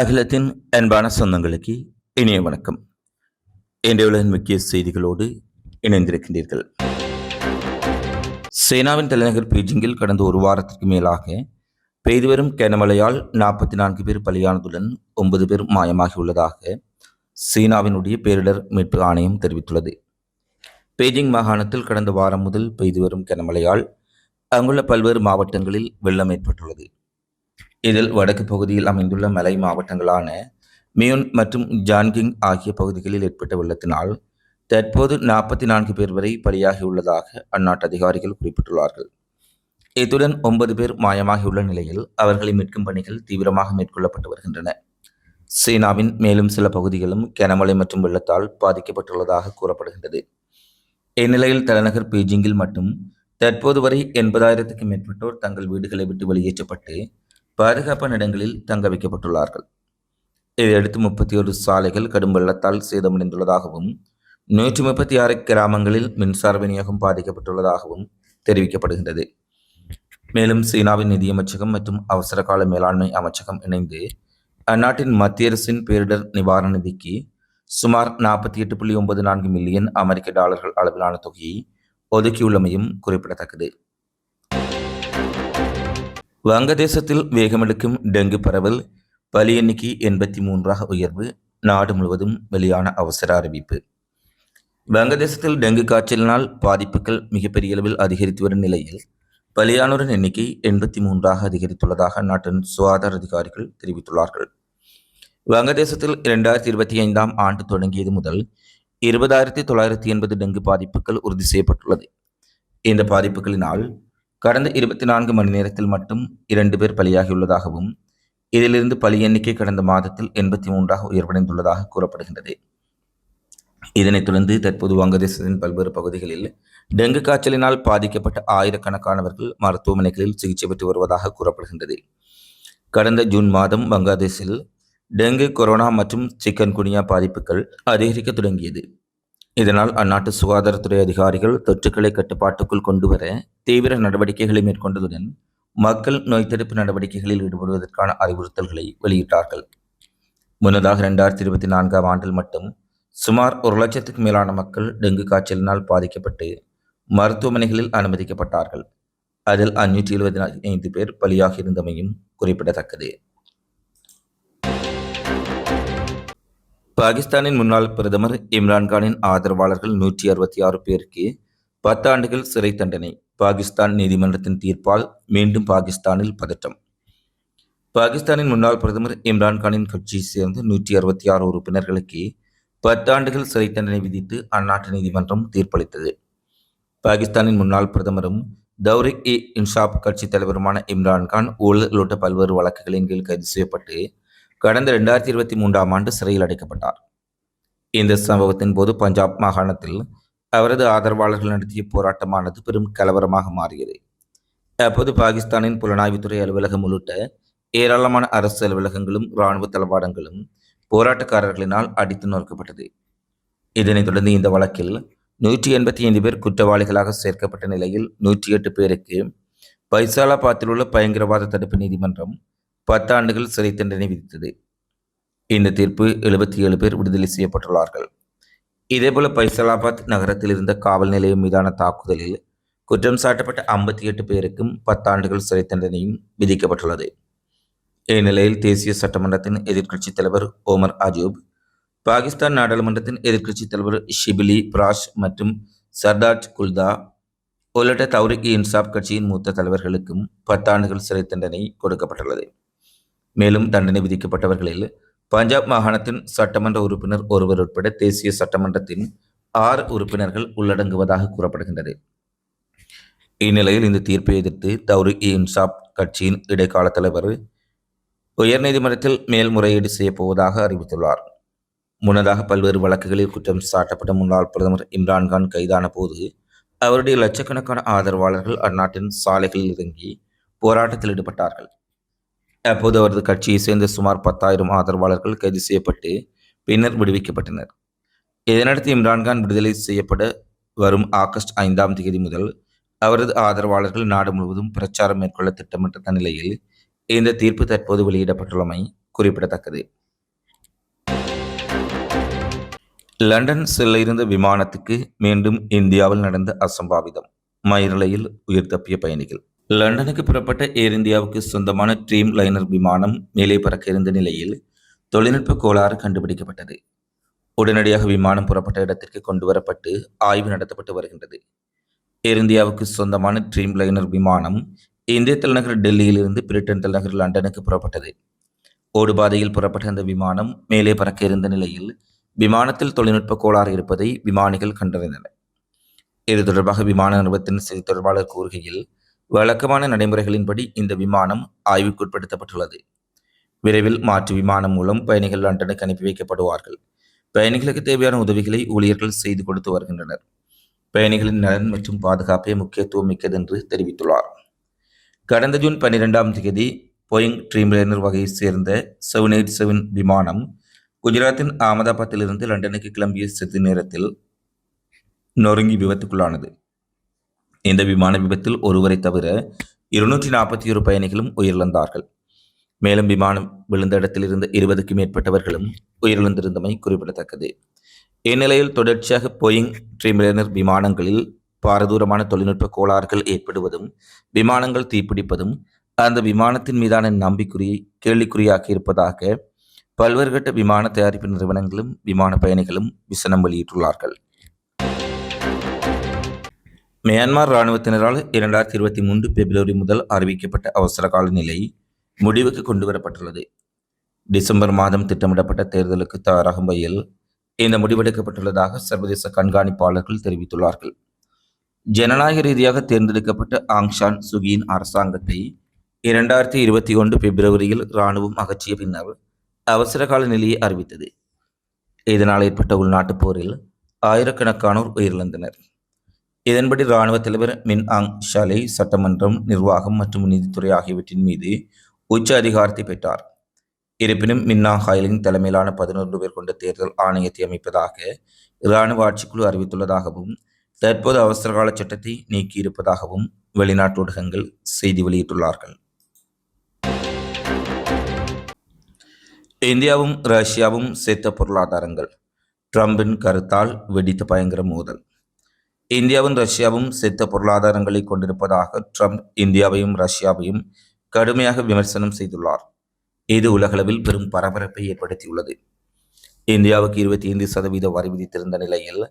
அகிலத்தின் அன்பான சொந்தங்களுக்கு இனிய வணக்கம். இன்றைய உலகின் முக்கிய செய்திகளோடு இணைந்திருக்கின்றீர்கள். சீனாவின் தலைநகர் பீஜிங்கில் கடந்த ஒரு வாரத்திற்கு மேலாக பெய்து வரும் கனமழையால் நாற்பத்தி நான்கு பேர் பலியானதுடன் ஒன்பது பேர் மாயமாகியுள்ளதாக சீனாவினுடைய பேரிடர் மீட்பு ஆணையம் தெரிவித்துள்ளது. பெய்ஜிங் மாகாணத்தில் கடந்த வாரம் முதல் பெய்து வரும் கனமழையால் அங்குள்ள பல்வேறு மாவட்டங்களில் வெள்ளம் ஏற்பட்டுள்ளது. இதில் வடக்கு பகுதியில் அமைந்துள்ள மலை மாவட்டங்களான மியோன் மற்றும் ஜான்கிங் ஆகிய பகுதிகளில் ஏற்பட்ட வெள்ளத்தினால் தற்போது நாற்பத்தி நான்கு பேர் வரை பலியாகியுள்ளதாக அந்நாட்டு அதிகாரிகள் குறிப்பிட்டுள்ளார்கள். இத்துடன் ஒன்பது பேர் மாயமாகியுள்ள நிலையில் அவர்களை மீட்கும் பணிகள் தீவிரமாக மேற்கொள்ளப்பட்டு வருகின்றன. சீனாவின் மேலும் சில பகுதிகளும் கனமழை மற்றும் வெள்ளத்தால் பாதிக்கப்பட்டுள்ளதாக கூறப்படுகின்றது. இந்நிலையில் தலைநகர் பீஜிங்கில் மட்டும் தற்போது வரை எண்பதாயிரத்துக்கும் மேற்பட்டோர் தங்கள் வீடுகளை விட்டு வெளியேற்றப்பட்டு பாதுகாப்பான இடங்களில் தங்க வைக்கப்பட்டுள்ளார்கள். இதையடுத்து முப்பத்தி ஒரு சாலைகள் கடும் வெள்ளத்தால் சேதமடைந்துள்ளதாகவும் நூற்றி முப்பத்தி ஆறு கிராமங்களில் மின்சார விநியோகம் பாதிக்கப்பட்டுள்ளதாகவும் தெரிவிக்கப்படுகின்றது. மேலும் சீனாவின் நிதியமைச்சகம் மற்றும் அவசர கால மேலாண்மை அமைச்சகம் இணைந்து அந்நாட்டின் மத்திய அரசின் பேரிடர் நிவாரண நிதிக்கு சுமார் நாற்பத்தி எட்டு புள்ளி ஒன்பது நான்கு மில்லியன் அமெரிக்க டாலர்கள் அளவிலான தொகையை ஒதுக்கியுள்ளமையும் குறிப்பிடத்தக்கது. வங்கதேசத்தில் வேகமெடுக்கும் டெங்கு பரவல் பலி எண்ணிக்கை எண்பத்தி மூன்றாக உயர்வு நாடு முழுவதும் வெளியான அவசர அறிவிப்பு. வங்கதேசத்தில் டெங்கு காய்ச்சலினால் பாதிப்புகள் மிகப்பெரிய அளவில் அதிகரித்து வரும் நிலையில் பலியானோரின் எண்ணிக்கை எண்பத்தி மூன்றாக அதிகரித்துள்ளதாக நாட்டின் சுகாதார அதிகாரிகள் தெரிவித்துள்ளார்கள். வங்கதேசத்தில் இரண்டாயிரத்தி இருபத்தி ஐந்தாம் ஆண்டு தொடங்கியது முதல் இருபதாயிரத்தி தொள்ளாயிரத்தி எண்பது டெங்கு பாதிப்புகள் உறுதி செய்யப்பட்டுள்ளது. இந்த பாதிப்புகளினால் கடந்த இருபத்தி நான்கு மணி நேரத்தில் மட்டும் இரண்டு பேர் பலியாகியுள்ளதாகவும் இதிலிருந்து பலி எண்ணிக்கை கடந்த மாதத்தில் எண்பத்தி மூன்றாக உயர்வடைந்துள்ளதாக கூறப்படுகின்றது. இதனைத் தொடர்ந்து தற்போது வங்கதேசத்தின் பல்வேறு பகுதிகளில் டெங்கு காய்ச்சலினால் பாதிக்கப்பட்ட ஆயிரக்கணக்கானவர்கள் மருத்துவமனைகளில் சிகிச்சை பெற்று வருவதாக கூறப்படுகின்றது. கடந்த ஜூன் மாதம் வங்காதேசில் டெங்கு கொரோனா மற்றும் சிக்கன் குனியா பாதிப்புகள் அதிகரிக்க தொடங்கியது. இதனால் அந்நாட்டு சுகாதாரத்துறை அதிகாரிகள் தொற்றுக்களை கட்டுப்பாட்டுக்குள் கொண்டுவர தீவிர நடவடிக்கைகளை மேற்கொண்டதுடன் மக்கள் நோய் தடுப்பு நடவடிக்கைகளில் ஈடுபடுவதற்கான அறிவுறுத்தல்களை வெளியிட்டார்கள். முன்னதாக இரண்டாயிரத்தி இருபத்தி நான்காம் ஆண்டில் மட்டும் சுமார் ஒரு லட்சத்துக்கு மேலான மக்கள் டெங்கு காய்ச்சலினால் பாதிக்கப்பட்டு மருத்துவமனைகளில் அனுமதிக்கப்பட்டார்கள். அதில் அஞ்சூற்றி எழுபத்தி ஐந்து பேர் பலியாக இருந்தமையும் குறிப்பிடத்தக்கது. பாகிஸ்தானின் முன்னாள் பிரதமர் இம்ரான்கானின் ஆதரவாளர்கள் நூற்றி அறுபத்தி ஆறு பேருக்கு பத்தாண்டுகள் சிறை தண்டனை. பாகிஸ்தான் நீதிமன்றத்தின் தீர்ப்பால் மீண்டும் பாகிஸ்தானில் பதற்றம். பாகிஸ்தானின் முன்னாள் பிரதமர் இம்ரான்கானின் கட்சியை சேர்ந்த நூற்றி அறுபத்தி ஆறு உறுப்பினர்களுக்கு பத்தாண்டுகள் சிறை தண்டனை விதித்து அந்நாட்டு நீதிமன்றம் தீர்ப்பளித்தது. பாகிஸ்தானின் முன்னாள் பிரதமரும் தௌரிக் இ இன்சாப் கட்சி தலைவருமான இம்ரான்கான் ஊழல் உள்ளிட்ட பல்வேறு வழக்குகளின் கீழ் கைது செய்யப்பட்டு கடந்த ரெண்டாயிரத்தி இருபத்தி மூன்றாம் ஆண்டு சிறையில் அடைக்கப்பட்டார். இந்த சம்பவத்தின் போது பஞ்சாப் மாகாணத்தில் அவரது ஆதரவாளர்கள் நடத்திய போராட்டமானது பெரும் கலவரமாக மாறியது. அப்போது பாகிஸ்தானின் புலனாய்வுத்துறை அலுவலகம் உள்ளிட்ட ஏராளமான அரசு அலுவலகங்களும் இராணுவ தளவாடங்களும் போராட்டக்காரர்களினால் அடித்து நொறுக்கப்பட்டது. இதனைத் தொடர்ந்து இந்த வழக்கில் நூற்றி எண்பத்தி ஐந்து பேர் குற்றவாளிகளாக சேர்க்கப்பட்ட நிலையில் நூற்றி எட்டு பேருக்கு பைசாலாபாத்தில் உள்ள பயங்கரவாத தடுப்பு நீதிமன்றம் பத்தாண்டுகள் சிறை தண்டனை விதித்தது. இந்த தீர்ப்பு எழுபத்தி ஏழு பேர் விடுதலை செய்யப்பட்டுள்ளார்கள். இதேபோல பைசலாபாத் நகரத்தில் இருந்த காவல் நிலையம் மீதான தாக்குதலில் குற்றம் சாட்டப்பட்ட ஐம்பத்தி எட்டு பேருக்கும் பத்தாண்டுகள் சிறை தண்டனையும் விதிக்கப்பட்டுள்ளது. இந்நிலையில் தேசிய சட்டமன்றத்தின் எதிர்க்கட்சித் தலைவர் ஓமர் அஜூப் பாகிஸ்தான் நாடாளுமன்றத்தின் எதிர்க்கட்சித் தலைவர் ஷிபிலி பிராஷ் மற்றும் சர்தாஜ் குல்தா உள்ளிட்ட தௌரிக் இன்சாப் கட்சியின் மூத்த தலைவர்களுக்கும் பத்தாண்டுகள் சிறை தண்டனை கொடுக்கப்பட்டுள்ளது. மேலும் தண்டனை விதிக்கப்பட்டவர்களில் பஞ்சாப் மாகாணத்தின் சட்டமன்ற உறுப்பினர் ஒருவர் உட்பட தேசிய சட்டமன்றத்தின் ஆறு உறுப்பினர்கள் உள்ளடங்குவதாக கூறப்படுகின்றது. இந்நிலையில் இந்த தீர்ப்பை எதிர்த்து தௌரி இன்சாப் கட்சியின் இடைக்கால தலைவர் உயர்நீதிமன்றத்தில் மேல்முறையீடு செய்யப்போவதாக அறிவித்துள்ளார். முன்னதாக பல்வேறு வழக்குகளில் குற்றம் சாட்டப்பட்ட முன்னாள் பிரதமர் இம்ரான்கான் கைதான போது அவருடைய லட்சக்கணக்கான ஆதரவாளர்கள் அந்நாட்டின் சாலைகளில் இறங்கி போராட்டத்தில் ஈடுபட்டார்கள். அப்போது அவரது கட்சியை சேர்ந்த சுமார் பத்தாயிரம் ஆதரவாளர்கள் கைது செய்யப்பட்டு பின்னர் விடுவிக்கப்பட்டனர். இதனடுத்து இம்ரான்கான் விடுதலை செய்யப்பட வரும் ஆகஸ்ட் ஐந்தாம் தேதி முதல் அவரது ஆதரவாளர்கள் நாடு முழுவதும் பிரச்சாரம் மேற்கொள்ள திட்டமிட்ட நிலையில் இந்த தீர்ப்பு தற்போது வெளியிடப்பட்டுள்ளமை குறிப்பிடத்தக்கது. லண்டன் செல்ல இருந்த விமானத்துக்கு மீண்டும் இந்தியாவில் நடந்த அசம்பாவிதம் மயிரிழையில் உயிர் தப்பிய பயணிகள். லண்டனுக்கு புறப்பட்ட ஏர் இந்தியாவுக்கு சொந்தமான ட்ரீம் லைனர் விமானம் மேலே பறக்க இருந்த நிலையில் தொழில்நுட்ப கோளாறு கண்டுபிடிக்கப்பட்டது. உடனடியாக விமானம் புறப்பட்ட இடத்திற்கு கொண்டு வரப்பட்டு ஆய்வு நடத்தப்பட்டு வருகின்றது. ஏர் இந்தியாவுக்கு சொந்தமான ட்ரீம் லைனர் விமானம் இந்திய தலைநகர் டெல்லியிலிருந்து பிரிட்டன் தலைநகர் லண்டனுக்கு புறப்பட்டது. ஓடுபாதையில் புறப்பட்ட அந்த விமானம் மேலே பறக்க இருந்த நிலையில் விமானத்தில் தொழில்நுட்ப கோளாறு இருப்பதை விமானிகள் கண்டறிந்தனர். இது தொடர்பாக விமான நிறுவனத்தின் செய்தி தொடர்பாளர் கூறுகையில் வழக்கமான நடைமுறைகளின்படி இந்த விமானம் ஆய்வுக்குட்படுத்தப்பட்டுள்ளது. விரைவில் மாற்று விமானம் மூலம் பயணிகள் லண்டனுக்கு அனுப்பி வைக்கப்படுவார்கள். பயணிகளுக்கு தேவையான உதவிகளை ஊழியர்கள் செய்து கொடுத்து வருகின்றனர். பயணிகளின் நலன் மற்றும் பாதுகாப்பே முக்கியத்துவம் மிக்கது என்று தெரிவித்துள்ளார். கடந்த ஜூன் பன்னிரெண்டாம் தேதி போயிங் ட்ரீம்லைனர் வகையைச் சேர்ந்த செவன் எயிட் செவன் விமானம் குஜராத்தின் அகமதாபாத்திலிருந்து லண்டனுக்கு கிளம்பிய சிறிது நேரத்தில் நொறுங்கி விபத்துக்குள்ளானது. இந்த விமான விபத்தில் ஒருவரை தவிர இருநூற்றி நாற்பத்தி ஒரு பயணிகளும் உயிரிழந்தார்கள். மேலும் விமானம் விழுந்த இடத்தில் இருந்த இருபதுக்கும் மேற்பட்டவர்களும் உயிரிழந்திருந்தமை குறிப்பிடத்தக்கது. இந்நிலையில் தொடர்ச்சியாக போயிங் ட்ரீம்லைனர் விமானங்களில் பாரதூரமான தொழில்நுட்ப கோளாறுகள் ஏற்படுவதும் விமானங்கள் தீப்பிடிப்பதும் அந்த விமானத்தின் மீதான நம்பிக்குறியை கேள்விக்குறியாக்கி இருப்பதாக பல்வேறு கட்ட விமான தயாரிப்பு நிறுவனங்களும் விமான பயணிகளும் விசனம் வெளியிட்டுள்ளார்கள். மியான்மர் இராணுவத்தினரால் இரண்டாயிரத்தி இருபத்தி மூன்று பிப்ரவரி முதல் அறிவிக்கப்பட்ட அவசரகால நிலை முடிவுக்கு கொண்டுவரப்பட்டுள்ளது. டிசம்பர் மாதம் திட்டமிடப்பட்ட தேர்தலுக்கு தயாராகும் வகையில் இந்த முடிவெடுக்கப்பட்டுள்ளதாக சர்வதேச கண்காணிப்பாளர்கள் தெரிவித்துள்ளார்கள். ஜனநாயக ரீதியாக தேர்ந்தெடுக்கப்பட்ட ஆங்ஷான் சுகியின் அரசாங்கத்தை இரண்டாயிரத்தி இருபத்தி ஒன்று பிப்ரவரியில் இராணுவம் அகற்றிய பின்னர் அவசரகால நிலையை அறிவித்தது. இதனால் ஏற்பட்ட உள்நாட்டுப் போரில் ஆயிரக்கணக்கானோர் உயிரிழந்தனர். இதன்படி இராணுவ தலைவர் மின் ஆங் ஷாலை சட்டமன்றம் நிர்வாகம் மற்றும் நீதித்துறை ஆகியவற்றின் மீது உச்ச அதிகாரத்தை பெற்றார். இருப்பினும் மின்னா ஹாயலின் தலைமையிலான பதினொன்று பேர் கொண்ட தேர்தல் ஆணையத்தை அமைப்பதாக இராணுவ ஆட்சிக்குழு அறிவித்துள்ளதாகவும் தற்போது அவசரகால சட்டத்தை நீக்கியிருப்பதாகவும் வெளிநாட்டு ஊடகங்கள் செய்தி வெளியிட்டுள்ளார்கள். இந்தியாவும் ரஷ்யாவும் சேர்த்த பொருளாதாரங்கள். ட்ரம்பின் கருத்தால் வெடித்த பயங்கர மோதல். இந்தியாவும் ரஷ்யாவும் செத்த பொருளாதாரங்களை கொண்டிருப்பதாக ட்ரம்ப் இந்தியாவையும் ரஷ்யாவையும் கடுமையாக விமர்சனம் செய்துள்ளார். இது உலகளவில் பெரும் பரபரப்பை ஏற்படுத்தியுள்ளது. இந்தியாவுக்கு இருபத்தி ஐந்து சதவீத வரி விதித்திருந்த நிலையில்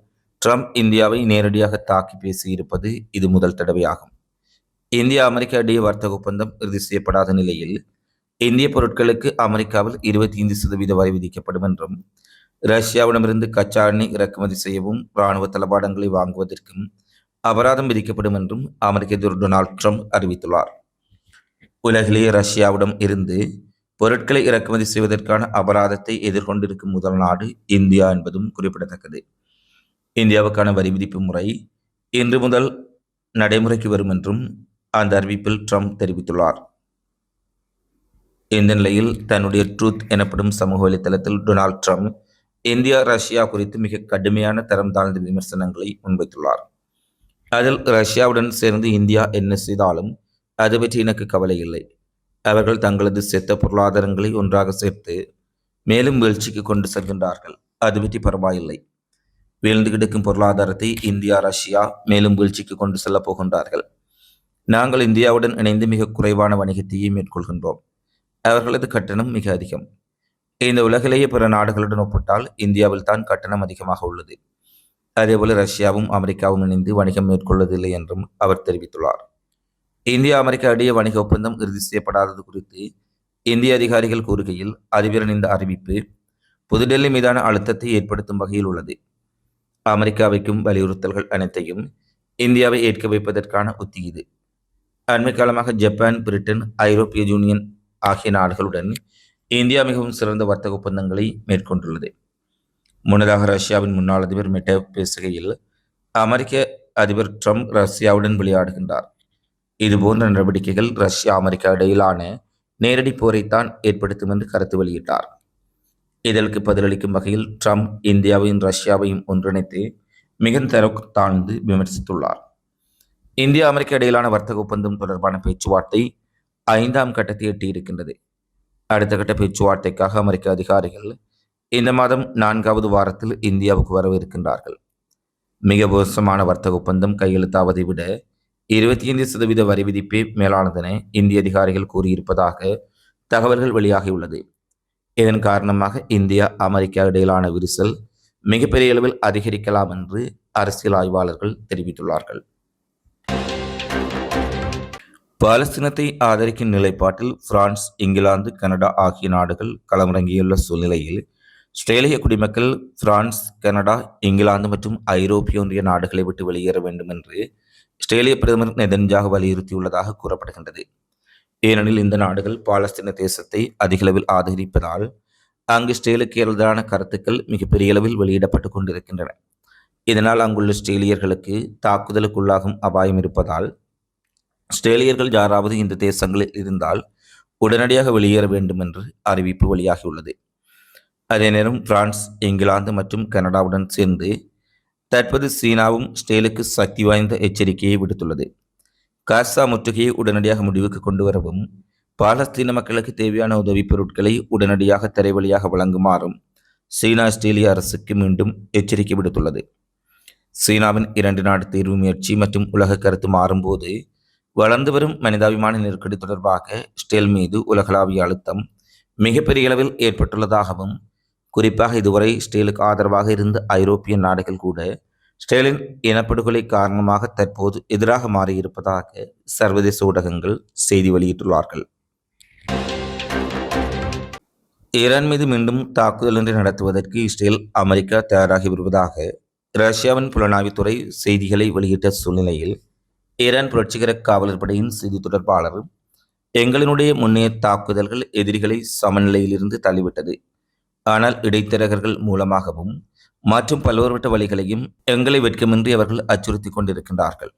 ட்ரம்ப் இந்தியாவை நேரடியாக தாக்கி பேசியிருப்பது இது முதல் தடவையாகும். இந்தியா அமெரிக்கா இடையே வர்த்தக ஒப்பந்தம் இறுதி செய்யப்படாத நிலையில் இந்திய பொருட்களுக்கு அமெரிக்காவில் இருபத்தி ஐந்து சதவீத வரி விதிக்கப்படும் என்றும் ரஷ்யாவிடமிருந்து கச்சா எண்ணெய் இறக்குமதி செய்யவும் இராணுவ தளபாடங்களை வாங்குவதற்கும் அபராதம் விதிக்கப்படும் என்றும் அமெரிக்க அதிபர் டொனால்ட் ட்ரம்ப் அறிவித்துள்ளார். உலகிலேயே ரஷ்யாவிடம் இருந்து பொருட்களை இறக்குமதி செய்வதற்கான அபராதத்தை எதிர்கொண்டிருக்கும் முதல் நாடு இந்தியா என்பதும் குறிப்பிடத்தக்கது. இந்தியாவுக்கான வரி விதிப்பு முறை இன்று முதல் நடைமுறைக்கு வரும் என்றும் அந்த அறிவிப்பில் ட்ரம்ப் தெரிவித்துள்ளார். இந்த நிலையில் தன்னுடைய ட்ரூத் எனப்படும் சமூக வலைத்தளத்தில் டொனால்ட் ட்ரம்ப் இந்தியா ரஷ்யா குறித்து மிக கடுமையான தரம் தாழ்ந்த விமர்சனங்களை முன்வைத்துள்ளார். அதில் ரஷ்யாவுடன் சேர்ந்து இந்தியா என்ன செய்தாலும் அது பற்றி எனக்கு கவலை இல்லை. அவர்கள் தங்களது செத்த பொருளாதாரங்களை ஒன்றாக சேர்த்து மேலும் வீழ்ச்சிக்கு கொண்டு செல்கின்றார்கள். அது பற்றி பரவாயில்லை. வீழ்ந்து கிடக்கும் பொருளாதாரத்தை இந்தியா ரஷ்யா மேலும் வீழ்ச்சிக்கு கொண்டு செல்லப் போகின்றார்கள். நாங்கள் இந்தியாவுடன் இணைந்து மிக குறைவான வணிகத்தையே மேற்கொள்கின்றோம். அவர்களது கட்டணம் மிக அதிகம். இந்த உலகிலேயே பிற நாடுகளுடன் ஒப்பிட்டால் இந்தியாவில் தான் கட்டணம் அதிகமாக உள்ளது. அதேபோல ரஷ்யாவும் அமெரிக்காவும் இணைந்து வணிகம் மேற்கொள்வதில்லை என்றும் அவர் தெரிவித்துள்ளார். இந்தியா அமெரிக்கா இடையே வணிக ஒப்பந்தம் இறுதி செய்யப்படாதது குறித்து இந்திய அதிகாரிகள் கூறுகையில் அதிபரின் இந்த அறிவிப்பு புதுடெல்லி மீதான அழுத்தத்தை ஏற்படுத்தும் வகையில் உள்ளது. அமெரிக்காவைக்கும் வலியுறுத்தல்கள் அனைத்தையும் இந்தியாவை ஏற்க வைப்பதற்கான உத்தி இது. அண்மை காலமாக ஜப்பான் பிரிட்டன் ஐரோப்பிய யூனியன் ஆகிய நாடுகளுடன் இந்தியா மிகவும் சிறந்த வர்த்தக ஒப்பந்தங்களை மேற்கொண்டுள்ளது. முன்னதாக ரஷ்யாவின் முன்னாள் அதிபர் மெட்டவ் பேசுகையில் அமெரிக்க அதிபர் ட்ரம்ப் ரஷ்யாவுடன் விளையாடுகின்றார். இதுபோன்ற நடவடிக்கைகள் ரஷ்யா அமெரிக்கா இடையிலான நேரடி போரைத்தான் ஏற்படுத்தும் என்று கருத்து வெளியிட்டார். இதற்கு பதிலளிக்கும் வகையில் ட்ரம்ப் இந்தியாவையும் ரஷ்யாவையும் ஒன்றிணைத்து மிகுந்த தர தாழ்ந்து விமர்சித்துள்ளார். இந்தியா அமெரிக்கா இடையிலான வர்த்தக ஒப்பந்தம் தொடர்பான பேச்சுவார்த்தை ஐந்தாம் கட்டத்தை எட்டியிருக்கின்றது. அடுத்த கட்ட பேச்சுவார்த்தைக்காக அமெரிக்க அதிகாரிகள் இந்த மாதம் நான்காவது வாரத்தில் இந்தியாவுக்கு வரவிருக்கின்றார்கள். மிக மோசமான வர்த்தக ஒப்பந்தம் கையெழுத்தாவதை விட இருபத்தி ஐந்து சதவீத வரி விதிப்பே மேலானதென இந்திய அதிகாரிகள் கூறியிருப்பதாக தகவல்கள் வெளியாகியுள்ளது. இதன் காரணமாக இந்தியா அமெரிக்கா இடையிலான விரிசல் மிகப்பெரிய அளவில் அதிகரிக்கலாம் என்று அரசியல் ஆய்வாளர்கள் தெரிவித்துள்ளார்கள். பாலஸ்தீனத்தை ஆதரிக்கும் நிலைப்பாட்டில் பிரான்ஸ் இங்கிலாந்து கனடா ஆகிய நாடுகள் களமிறங்கியுள்ள சூழ்நிலையில் ஆஸ்திரேலிய குடிமக்கள் பிரான்ஸ் கனடா இங்கிலாந்து மற்றும் ஐரோப்பிய ஒன்றிய நாடுகளை விட்டு வெளியேற வேண்டும் என்று ஆஸ்திரேலிய பிரதமர் நெதன்ஜாக வலியுறுத்தியுள்ளதாக கூறப்படுகின்றது. ஏனெனில் இந்த நாடுகள் பாலஸ்தீன தேசத்தை அதிகளவில் ஆதரிப்பதால் அங்கு ஸ்டேலுக்கு எதிரான கருத்துக்கள் மிகப்பெரிய அளவில் வெளியிடப்பட்டு கொண்டிருக்கின்றன. இதனால் அங்குள்ள ஸ்ட்ரேலியர்களுக்கு தாக்குதலுக்குள்ளாகும் அபாயம் இருப்பதால் ஆஸ்திரேலியர்கள் யாராவது இந்த தேசங்களில் இருந்தால் உடனடியாக வெளியேற வேண்டும் என்று அறிவிப்பு வெளியாகியுள்ளது. அதே நேரம் பிரான்ஸ் இங்கிலாந்து மற்றும் கனடாவுடன் சேர்ந்து தற்போது சீனாவும் ஸ்டேலுக்கு சக்தி வாய்ந்த எச்சரிக்கையை விடுத்துள்ளது. காசா முற்றுகையை உடனடியாக முடிவுக்கு கொண்டு வரவும் பாலஸ்தீன மக்களுக்கு தேவையான உதவிப் பொருட்களை உடனடியாக தரைவழியாக வழங்குமாறும் சீனா ஆஸ்திரேலிய அரசுக்கு மீண்டும் எச்சரிக்கை விடுத்துள்ளது. சீனாவின் இரண்டு நாடு தீர்வு முயற்சி மற்றும் உலக கருத்து மாறும்போது வளர்ந்து வரும் மனிதாபிமான நெருக்கடி தொடர்பாக ஸ்டெல் மீது உலகளாவிய அழுத்தம் மிகப்பெரிய அளவில் ஏற்பட்டுள்ளதாகவும் குறிப்பாக இதுவரை ஸ்டேலுக்கு ஆதரவாக இருந்த ஐரோப்பிய நாடுகள் கூட ஸ்டேலின் இனப்படுகொலை காரணமாக தற்போது எதிராக மாறியிருப்பதாக சர்வதேச ஊடகங்கள் செய்தி வெளியிட்டுள்ளார்கள். ஈரான் மீது மீண்டும் தாக்குதல் ஒன்றை நடத்துவதற்கு இஸ்ரேல் அமெரிக்கா தயாராகி வருவதாக ரஷ்யாவின் புலனாய்வுத்துறை செய்திகளை வெளியிட்ட சூழ்நிலையில் ஈரான் புரட்சிகர காவலர் படையின் செய்தி தொடர்பாளர் எங்களினுடைய முன்னைய தாக்குதல்கள் எதிரிகளை சமநிலையிலிருந்து தள்ளிவிட்டது. ஆனால் இடைத்தரகர்கள் மூலமாகவும் மற்றும் பல்வேறுபட்ட வழிகளையும் எங்களை வெட்கமின்றி அவர்கள் அச்சுறுத்தி கொண்டிருக்கின்றார்கள்.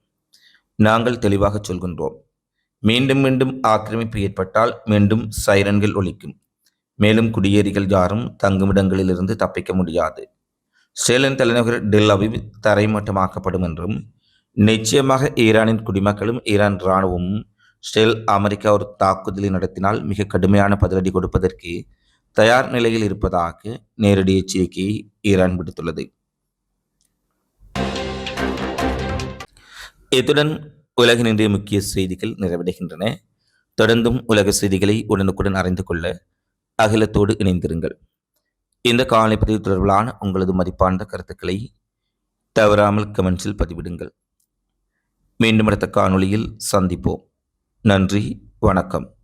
நாங்கள் தெளிவாக சொல்கின்றோம். மீண்டும் மீண்டும் ஆக்கிரமிப்பு ஏற்பட்டால் மீண்டும் சைரன்கள் ஒழிக்கும் மேலும் குடியேறிகள் யாரும் தங்குமிடங்களிலிருந்து தப்பிக்க முடியாது. சேலன் தலைநகர் டெல் அவிவ் தரைமட்டமாக்கப்படும் என்றும் நிச்சயமாக ஈரானின் குடிமக்களும் ஈரான் இராணுவமும் ஸ்டெல் அமெரிக்கா ஒரு தாக்குதலை நடத்தினால் மிக கடுமையான பதிலடி கொடுப்பதற்கு தயார் நிலையில் இருப்பதாக நேரடி எச்சரிக்கையை ஈரான் விடுத்துள்ளது. இத்துடன் உலகின் இன்றைய முக்கிய செய்திகள் நிறைவடைகின்றன. தொடர்ந்தும் உலக செய்திகளை உடனுக்குடன் அறிந்து கொள்ள அகிலத்தோடு இணைந்திருங்கள். இந்த காலை பதிவு தொடர்பிலான உங்களது மதிப்பார்ந்த கருத்துக்களை தவறாமல் கமெண்ட்ஸில் பதிவிடுங்கள். மீண்டும் அடுத்த காணொளியில் சந்திப்போம். நன்றி வணக்கம்.